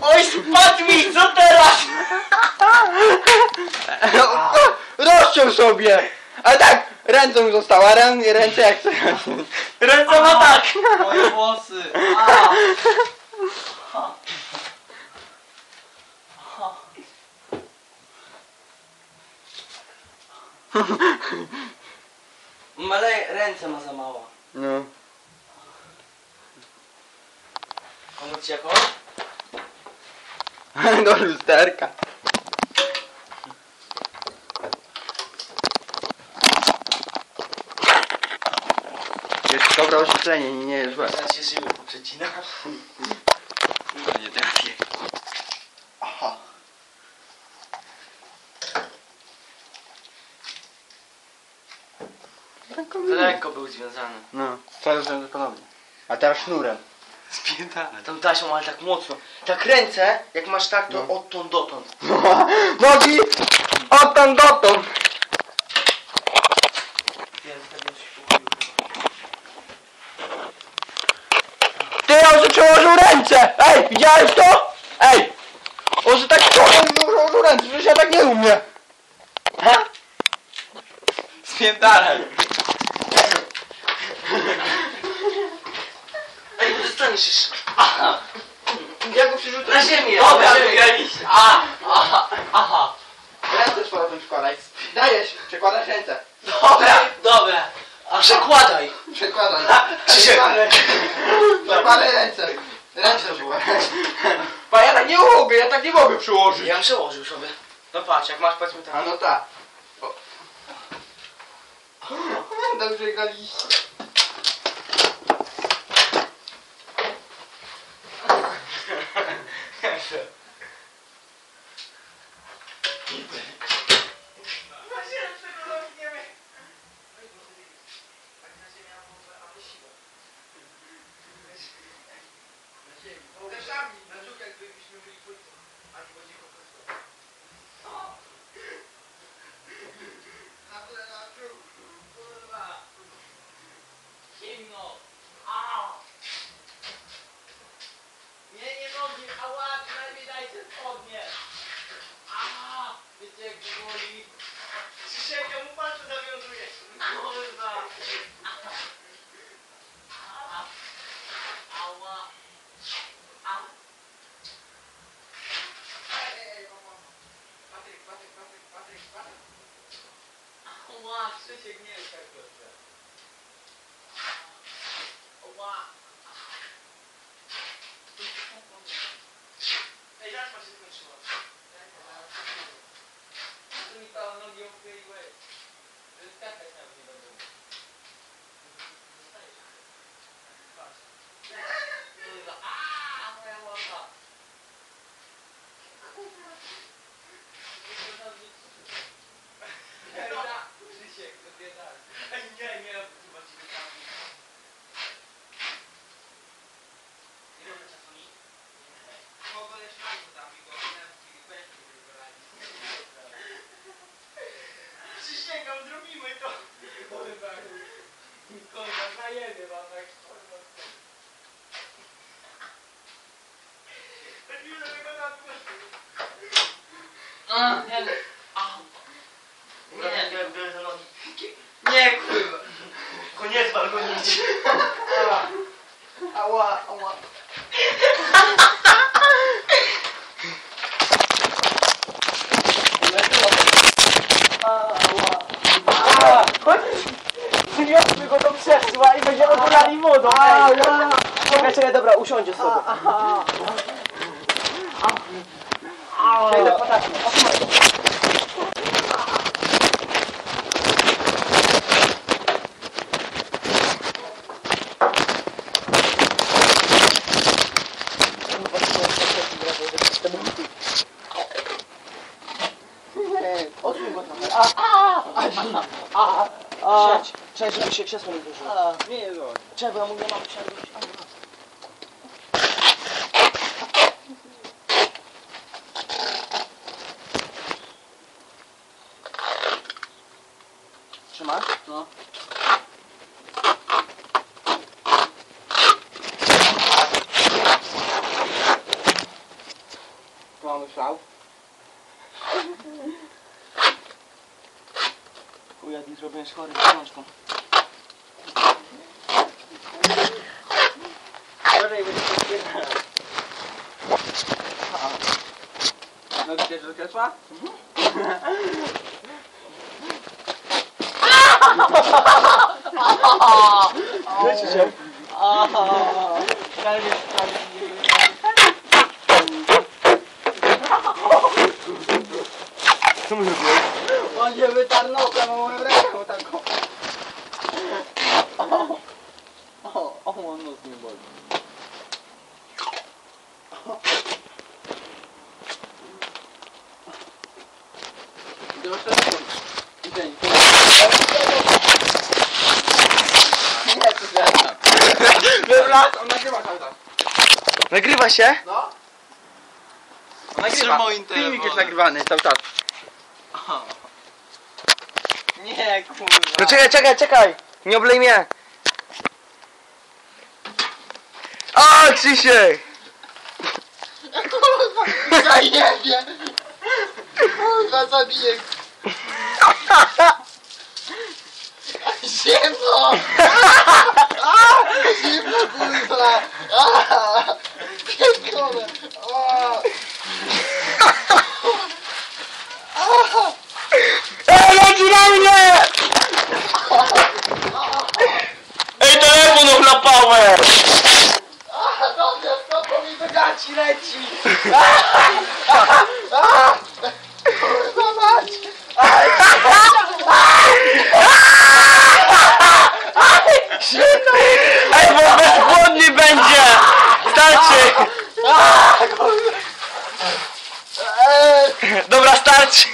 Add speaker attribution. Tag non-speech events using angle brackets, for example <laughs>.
Speaker 1: Oj, spadł mi, co teraz?
Speaker 2: Rozciął sobie! A tak, ręce mu została, rę, ręce jak chce.
Speaker 1: Ręce ma tak. Moje włosy. A. Ale ręce ma za mało.
Speaker 2: No.
Speaker 1: Pomóc ci jakoś? <laughs>
Speaker 2: Do lusterka. Jest dobre oświetlenie, nie, jest złe.
Speaker 1: Teraz się żyły poprzecina.
Speaker 2: Nie trafię.
Speaker 1: Aha. Lekko był związany.
Speaker 2: No, cały będzie ponownie. A teraz sznurem.
Speaker 1: Spiętane. Tą tasią, ale tak mocno. Tak ręce, jak masz tak, to
Speaker 2: No.
Speaker 1: odtąd dotąd.
Speaker 2: Nogi odtąd dotąd.
Speaker 1: Chyba.
Speaker 2: Ty, on że przełożył ręce! Ej, widziałeś to? Ej! On że tak przełożył ręce, że ja tak nie umiem. Ha?
Speaker 1: Spiętane. Jeszcze. Aha.
Speaker 2: Ja go przerzucę
Speaker 1: Na ziemię.
Speaker 2: Dobra, wygraliście.
Speaker 1: A, aha, aha.
Speaker 2: Ręce z powrotem przekładaj. Dajesz, przekładasz ręce.
Speaker 1: Dobra, dobra. A przekładaj.
Speaker 2: Przekładaj. <laughs>
Speaker 1: Krzysiek.
Speaker 2: Przekładaj ręce. Ręce przekładaj. Bo ja tak nie mogę, ja tak nie mogę przyłożyć.
Speaker 1: Ja bym przełożył sobie. No patrz, jak masz powiedzmy
Speaker 2: A
Speaker 1: tak.
Speaker 2: no tak. Dobrze graliście.
Speaker 1: Zimno. A. Nie, nie nogi, ała, przynajmniej dajcie spodnie. A. Wiecie jak to boli? Krzysiek, ja mu palce zawiązuję. Kurwa. A. Ała. A. Ała, Krzysiek, nie jest tak dobrze. Ała. Ej, zaraz się skończyła. Tu mi to nogi obkleiły. To jest skakać nawet nie będę. Zostajesz. Patrz. Kurwa. Aaa, moja łapa. Kurwa. Kurwa. Krzysiek, zabierdaj. Ej, nie, nie, chyba ci wypadnie. Ile one czasu mi? Przysięgam, zrobimy to! Kurwa, kurwa, zajemy wam tak kurwa. Tak ile tego na Nie, nie, biorę za nogi. Nie, kurwa. Koniec wal gonić. <laughs>
Speaker 2: Ała, ała.
Speaker 1: Przyniosły go do krzesła i będziemy go lali wodą. Czekaj, czekaj, dobra, usiądzie sobie. Przejdę po takim. Odsuń go trochę. A, a, a, Siedź, cześć, żeby się krzesło nie złożyło.
Speaker 2: Nie no.
Speaker 1: Czego ja nie mam siadać? Trzymasz? No.
Speaker 3: Tu mamy szlał. Chuja, nie zrobiłem chory książką. Gorzej będzie Nou, Mhm. ああ。よししよう。ああ。疲
Speaker 2: れる疲れる。Onde
Speaker 3: eu estar no cano, eu não vou estar com.
Speaker 2: Oh, oh, oh,
Speaker 3: mano,
Speaker 2: assim, mano. Deu outra. Nagrywa cały czas.
Speaker 3: Nagrywa się?
Speaker 2: No.
Speaker 3: Nagrywa.
Speaker 2: moim
Speaker 3: Filmik jest
Speaker 2: telefonem.
Speaker 3: nagrywany cały czas.
Speaker 2: Nie, kurwa.
Speaker 3: No czekaj, czekaj, czekaj! Nie oblej mnie! A, Krzysiek!
Speaker 2: Kurwa, zajebie. Kurwa, zabiję. <laughs> Zimno! Zimno, <laughs> kurwa! Pierdolę!
Speaker 3: Ej, leci na mnie! Ej, telefon ochlapałem!
Speaker 2: Dobrze, to mi do gaci leci! Kurwa mać!
Speaker 3: Ej, bo bezpłodny będzie! Starczy!
Speaker 2: Eee,
Speaker 3: Dobra, starczy!